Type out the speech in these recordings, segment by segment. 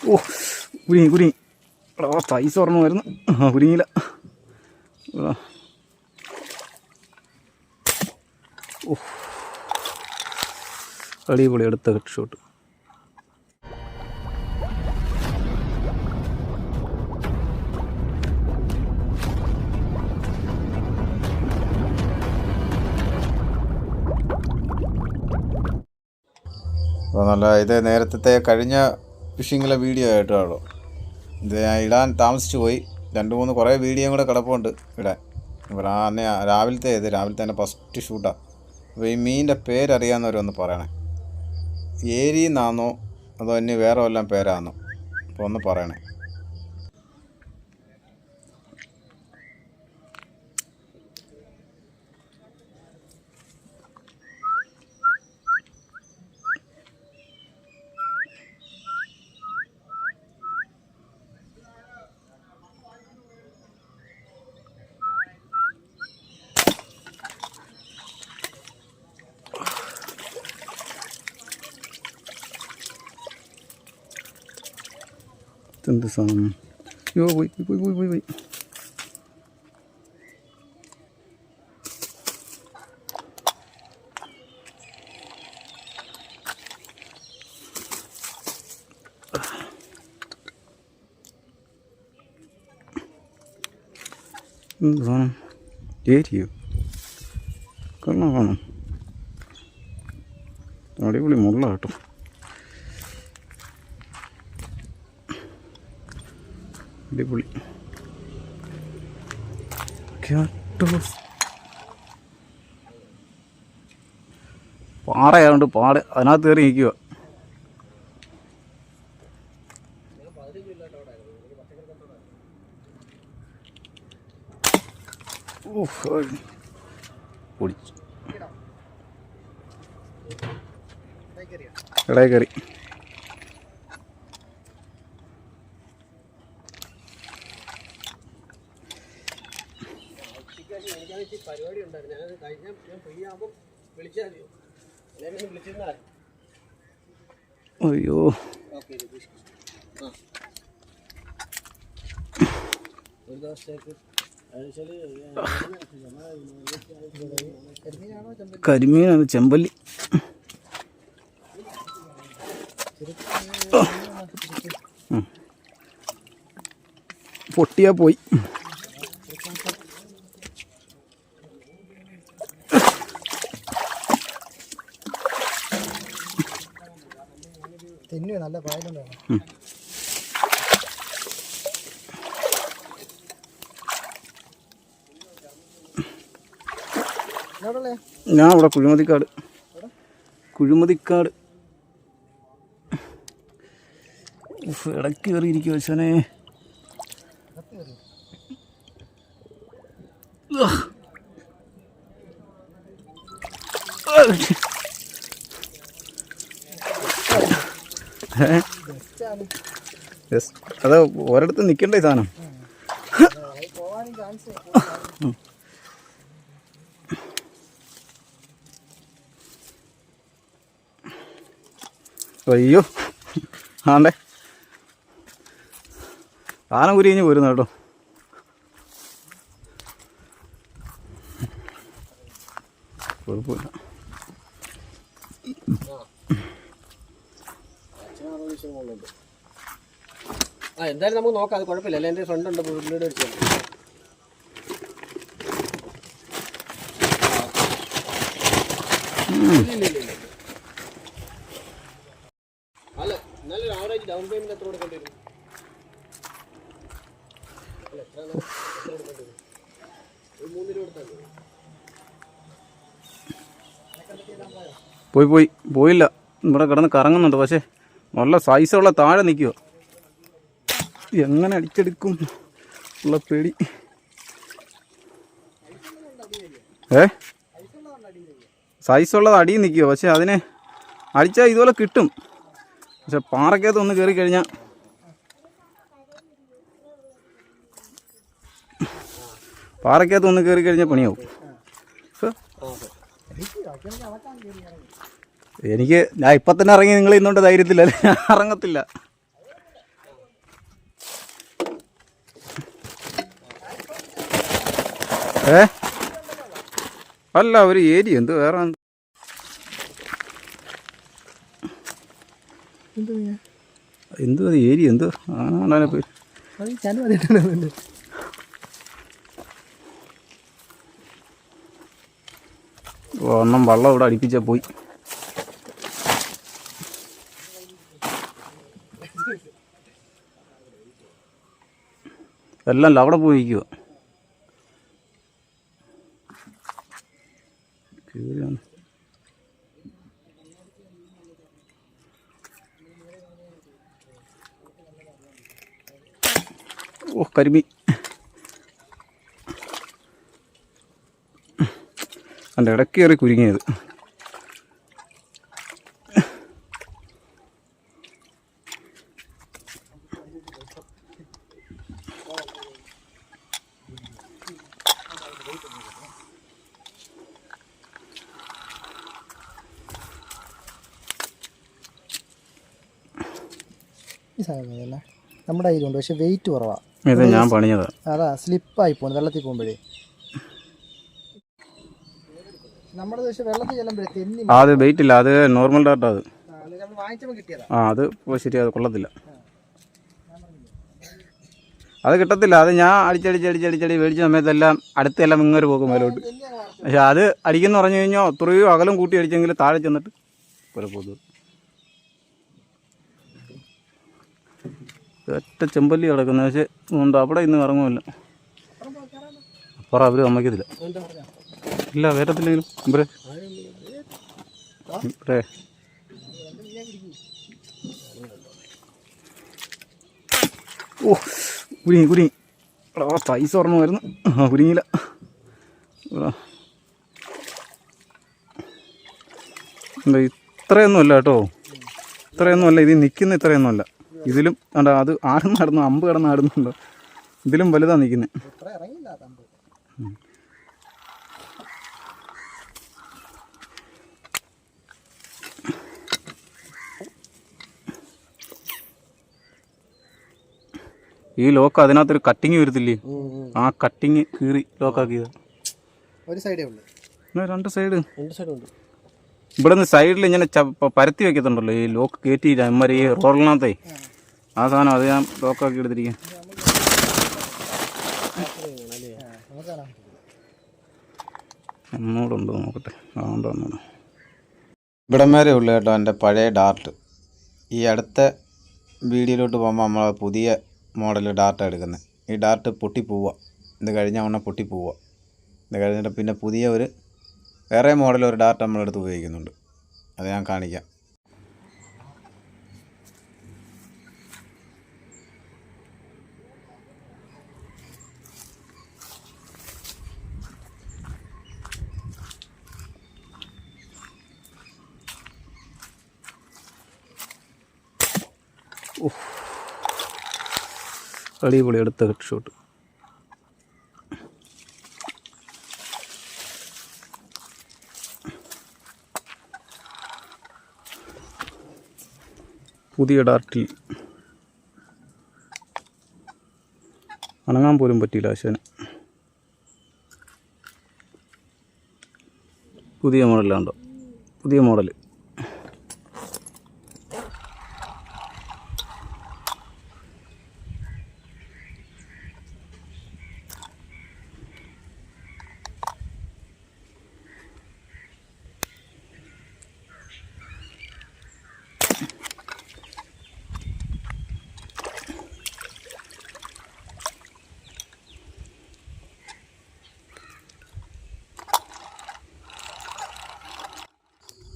ഓ കുരുങ്ങി കുരുങ്ങി എടാ സൈസ് ഓർമ്മമായിരുന്നു ആ കുരുങ്ങിയില്ല. ഓ. അടിപൊളി അടുത്ത ഹെഡ് ഷോട്ട് അപ്പോൾ നല്ല ഇത് നേരത്തെ കഴിഞ്ഞ ഫിഷിങ്ങിലെ വീഡിയോ ആയിട്ടാണല്ലോ ഇത് ഞാൻ ഇടാൻ താമസിച്ചു പോയി. രണ്ട് മൂന്ന് കുറേ വീഡിയോയും കൂടെ കിടപ്പുണ്ട് ഇടാൻ. ഇപ്പോൾ അന്ന് രാവിലത്തെ ഇത് രാവിലത്തെ തന്നെ ഫസ്റ്റ് ഷൂട്ടാണ് അപ്പോൾ ഈ മീനിന്റെ പേരറിയാവുന്നവരൊന്ന് പറയണേ. ഏരിന്നാന്നോ അതോ ഇനി വേറെ വല്ല പേരാന്നോ? അപ്പോൾ ഒന്ന് പറയണേ. എന്ത് സാധനം അയ്യോ പോയി പോയി പോയി പോയി പോയി എന്ത് സാധനം ഏരിയോ കാണാം കാണാം അടിപൊളി മുള്ള കേട്ടോ അടിപൊളി. ക്യാറ്റോസ് പാട്. അതിനകത്ത് കയറി നിൽക്കുക ഇടയിൽ കയറി. പരിപാടി ഉണ്ടായിരുന്നു ഞാനത് കഴിഞ്ഞ ഞാൻ ഫ്രീ ആകുമ്പോൾ വിളിച്ചാൽ മതിയോ? എല്ലാവരും വിളിച്ചിരുന്നാൽ അയ്യോ. ഓക്കെ ആ. ഒരു ദിവസത്തേക്ക് കരിമീനാണ് ചെമ്പല്ലി. പൊട്ടിയാ പോയി. നല്ല പായലും വേണം. ഞാൻ അവിടെ കുഴിമതിക്കാട്. കുഴിമതിക്കാട്. ഇടയ്ക്ക് കയറിയിരിക്കുക വെച്ചനെ അത് ഒരിടത്ത് നിൽക്കണ്ടേ സാധനം. അയ്യോ. ആണ്ടേ. സാധനം കുരിഞ്ഞ് പോരുന്നു കേട്ടോ കുഴപ്പമില്ല ആ എന്തായാലും നമുക്ക് നോക്കാം അത് കുഴപ്പമില്ല. അല്ലെ എന്റെ ഫ്രണ്ട് ഉണ്ട് പുള്ളിയുടെ വെച്ചാൽ അല്ല നല്ലൊരു ആവറേജ് ഡൗൺ പേയ്മെന്റ് എത്ര കൊടുക്കേണ്ടി. പോയി പോയി. പോയില്ല. ഇവിടെ കിടന്ന് കറങ്ങുന്നുണ്ട് പക്ഷേ. നല്ല സൈസുള്ള താഴെ നിൽക്കുക എങ്ങനെ അടിച്ചെടുക്കും? ഉള്ള പേടി. ഏ? സൈസുള്ളത് അടിയിൽ നിൽക്കുക പക്ഷെ അതിനെ അടിച്ചാൽ ഇതുപോലെ കിട്ടും. പക്ഷെ പാറക്കകത്ത് ഒന്ന് കയറി കഴിഞ്ഞാൽ പാറക്കകത്ത് ഒന്ന് കയറി കഴിഞ്ഞാൽ പണിയാവും. എനിക്ക് ഞാൻ ഇപ്പം തന്നെ ഇറങ്ങി നിങ്ങൾ ഇന്നുകൊണ്ട് ധൈര്യത്തില്ല ഇറങ്ങത്തില്ല. ഏ? അല്ല ഒരു ഏരിയ എന്ത് വേറെ എന്ത്? അത് ഏരിയ എന്ത് ഒന്നും വള്ളം ഇവിടെ അടുപ്പിച്ചാൽ പോയി. എല്ലാം അവിടെ പോയി ഓ കരിമീൻ. അതിന്റെ ഇടയ്ക്ക് കയറി കുരുങ്ങിയത്. ഈ സാധനം അതല്ല നമ്മുടെ കയ്യിലുണ്ട് പക്ഷെ വെയിറ്റ് കുറവാണ് ഇത് ഞാൻ പണിഞ്ഞതാണ് അതാ സ്ലിപ്പായി പോകുന്നു വെള്ളത്തിൽ പോകുമ്പോഴേ. നമ്മുടെ പക്ഷെ വെള്ളത്തിൽ ചെല്ലുമ്പോഴേ തെന്നി ആ അത് വെയിറ്റ് ഇല്ല അത് നോർമൽ ഡാറ്റ അത്. നമ്മൾ വാങ്ങിച്ചപ്പോൾ കിട്ടിയതാ. ആ അത് ഇപ്പോൾ ശരി അത് കൊള്ളത്തില്ല. അത് കിട്ടത്തില്ല അത് ഞാൻ അടിച്ചടിച്ച് അടിച്ചടിച്ചടി മേടിച്ച സമയത്തെല്ലാം അടുത്തെല്ലാം ഇങ്ങോട്ട് പോകും മേലോട്ട്. പക്ഷെ അത് അടിക്കുന്ന പറഞ്ഞു കഴിഞ്ഞാൽ അത്രയും അകലം കൂട്ടി അടിച്ചെങ്കിൽ താഴെ ചെന്നിട്ട് പോലെ പോകുന്നത് ഒറ്റ ചെമ്പല്ലി കിടക്കുന്നത് പക്ഷെ ഉണ്ട്? അവിടെ ഇന്ന് ഇറങ്ങുമല്ല. അപ്പുറം അവർ സമ്മതിക്കത്തില്ല. എന്താ ഇല്ല വേറത്തില്ലെങ്കിലും ഇവരെ ഇവരെ ഓ കുരുങ്ങി കുരുങ്ങി. എടാ സൈസ് ഓർമ്മമായിരുന്നു ആ കുരുങ്ങിയില്ല. ഇത്രയൊന്നുമല്ല കേട്ടോ. ഇത്രയൊന്നുമല്ല. ഇത് നിൽക്കുന്ന ഇത്രയൊന്നും അല്ല ഇതിലും കണ്ടോ അത് ആടുന്ന ആടുന്നു അമ്പ് കിടന്ന് ആടുന്നുണ്ടോ? ഇതിലും വലുതാണ് നിൽക്കുന്നത് ഈ ലോക്ക് അതിനകത്തൊരു കട്ടിങ് വരുത്തില്ലേ? ആ കട്ടിങ് കീറി ലോക്കാക്കിയത് ഒരു സൈഡേ ഉള്ളൂ. രണ്ട് സൈഡ് രണ്ട് സൈഡ് ഉണ്ട്. ഇവിടെ നിന്ന് സൈഡിൽ ഇങ്ങനെ പരത്തി വെക്കത്തുണ്ടല്ലോ ഈ ലോക്ക് കയറ്റി അമ്മര് ഈ റോഡിനകത്തേ ആ സാധനം അത് ഞാൻ ലോക്കാക്കി എടുത്തിരിക്കാം എന്നോടുണ്ട് നോക്കട്ടെ. അതുകൊണ്ട് വന്നത് ഇവിടം വരെ ഉള്ളു കേട്ടോ എന്റെ പഴയ ഡാർട്ട് ഈ അടുത്ത വീഡിയോയിലോട്ട് പോകുമ്പോൾ നമ്മൾ പുതിയ മോഡൽ ഡാർട്ട് എടുക്കുന്നത്. ഈ ഡാർട്ട് പൊട്ടി പോവുക ഇത് കഴിഞ്ഞ പൊട്ടി പോവുക ഇത് കഴിഞ്ഞിട്ട് പിന്നെ പുതിയ ഒരു വേറെ മോഡൽ ഒരു ഡാർട്ട് നമ്മളെടുത്ത് ഉപയോഗിക്കുന്നുണ്ട്. അത് ഞാൻ കാണിക്കാം. അടിപൊളി അടുത്ത ഹെഡ് ഷോട്ട് പുതിയ ഡാർട്ടിൽ അനങ്ങാൻ പോലും പറ്റിയില്ല ആശാന് പുതിയ മോഡലാണ്ടോ പുതിയ മോഡൽ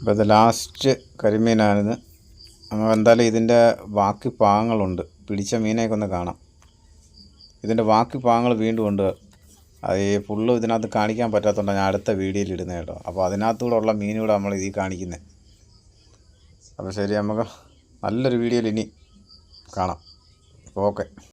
അപ്പോൾ ഇത് ലാസ്റ്റ് കരിമീനാണിത്. നമുക്ക് എന്തായാലും ഇതിന്റെ ബാക്കി പാങ്ങളുണ്ട് പിടിച്ച മീനെയൊക്കെ ഒന്ന് കാണാം. ഇതിന്റെ ബാക്കി പാങ്ങൾ വീണ്ടും ഉണ്ട്. അത് ഈ ഫുള്ള് ഇതിനകത്ത് കാണിക്കാൻ പറ്റാത്തതുകൊണ്ട് ഞാൻ അടുത്ത വീഡിയോയിൽ ഇടുന്നത് കേട്ടോ. അപ്പോൾ അതിനകത്തൂടെ ഉള്ള മീനുകൂടെ നമ്മൾ ഇതിൽ കാണിക്കുന്നത് അപ്പോൾ ശരി നമുക്ക് നല്ലൊരു വീഡിയോയിൽ ഇനി കാണാം. ഓക്കെ.